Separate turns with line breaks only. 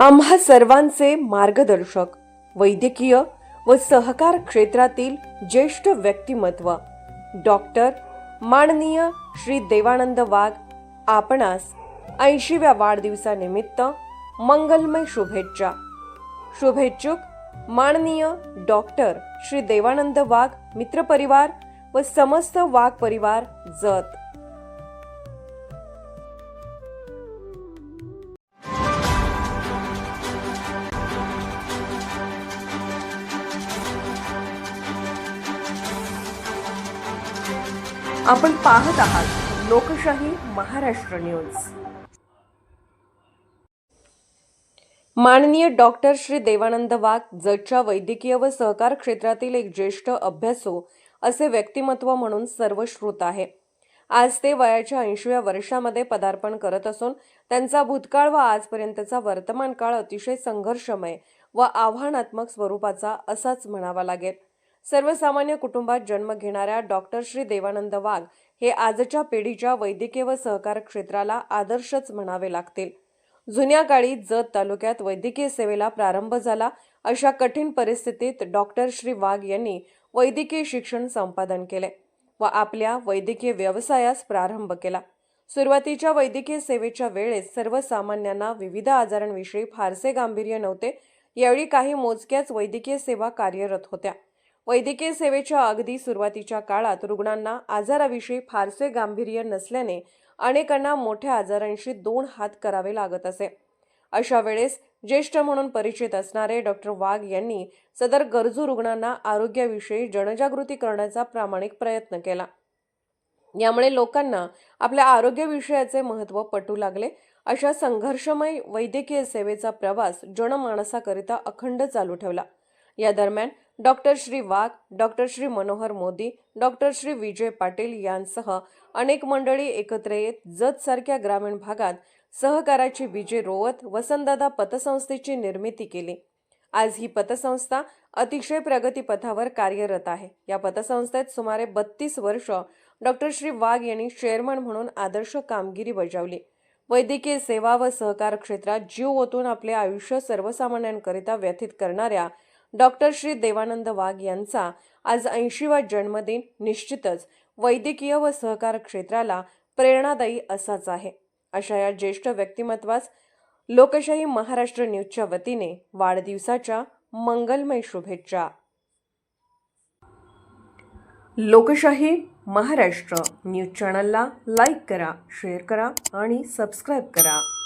आम्हा सर्वांचे मार्गदर्शक वैद्यकीय व सहकार क्षेत्रातील ज्येष्ठ व्यक्तिमत्व. डॉक्टर माननीय श्री देवानंद वाघ आपणास ऐंशीव्या वाढदिवसानिमित्त मंगलमय शुभेच्छा. शुभेच्छुक माननीय डॉक्टर श्री देवानंद वाघ मित्रपरिवार व समस्त वाघ परिवार जत. आपण पाहत आहात लोकशाही महाराष्ट्र न्यूज. माननीय डॉक्टर श्री देवानंद वाघ जगच्या वैद्यकीय व सहकार क्षेत्रातील एक ज्येष्ठ अभ्यासू असे व्यक्तिमत्व म्हणून सर्वश्रुत आहे. आज ते वयाच्या ऐंशीव्या वर्षामध्ये पदार्पण करत असून त्यांचा भूतकाळ व आजपर्यंतचा वर्तमान काळ अतिशय संघर्षमय व आव्हानात्मक स्वरूपाचा असाच म्हणावा लागेल. सर्वसामान्य कुटुंबात जन्म घेणाऱ्या डॉक्टर श्री देवानंद वाघ हे आजच्या पिढीच्या वैद्यकीय व सहकार क्षेत्राला आदर्शच म्हणावे लागतील. जुन्या काळी जत तालुक्यात वैद्यकीय सेवेला प्रारंभ झाला अशा कठीण परिस्थितीत डॉक्टर श्री वाघ यांनी वैद्यकीय शिक्षण संपादन केले व आपल्या वैद्यकीय व्यवसायास प्रारंभ केला. सुरुवातीच्या वैद्यकीय सेवेच्या वेळेस सर्वसामान्यांना विविध आजारांविषयी फारसे गांभीर्य नव्हते. यावेळी काही मोजक्याच वैद्यकीय सेवा कार्यरत होत्या. वैद्यकीय सेवेच्या अगदी सुरुवातीच्या काळात रुग्णांना आजाराविषयी फारसे गांभीर्य नसल्याने अनेकांना मोठ्या आजारांशी दोन हात करावे लागत असे. अशा वेळेस ज्येष्ठ म्हणून परिचित असणारे डॉक्टर वाघ यांनी सदर गरजू रुग्णांना आरोग्याविषयी जनजागृती करण्याचा प्रामाणिक प्रयत्न केला. यामुळे लोकांना आपल्या आरोग्यविषयाचे महत्त्व पटू लागले. अशा संघर्षमय वैद्यकीय सेवेचा प्रवास जनमानसाकरिता अखंड चालू ठेवला. या दरम्यान doctor Shri Wagh doctor Shri Manohar Modi doctor Shri Vijay Patil यांसह अनेक मंडळी एकत्र येत जत सारख्या ग्रामीण भागात सहकाराची बीजे रोवत वसंतदादा पतसंस्थेची निर्मिती केली. आज ही पतसंस्था अतिशय प्रगतीपथावर कार्यरत आहे. या पतसंस्थेत सुमारे बत्तीस वर्ष डॉक्टर श्री वाघ यांनी चेअरमन म्हणून आदर्श कामगिरी बजावली. वैद्यकीय सेवा व सहकार क्षेत्रात जीव ओतून आपले आयुष्य सर्वसामान्यांकरिता व्यथित करणाऱ्या डॉक्टर श्री देवानंद वाघ यांचा आज ऐंशीवा जन्मदिन निश्चितच वैद्यकीय व सहकार क्षेत्राला प्रेरणादायी असाच आहे. अशा या ज्येष्ठ व्यक्तिमत्वास लोकशाही महाराष्ट्र न्यूजच्या वतीने वाढदिवसाच्या मंगलमय शुभेच्छा. लोकशाही महाराष्ट्र न्यूज चॅनलला लाईक करा शेअर करा आणि सबस्क्राईब करा.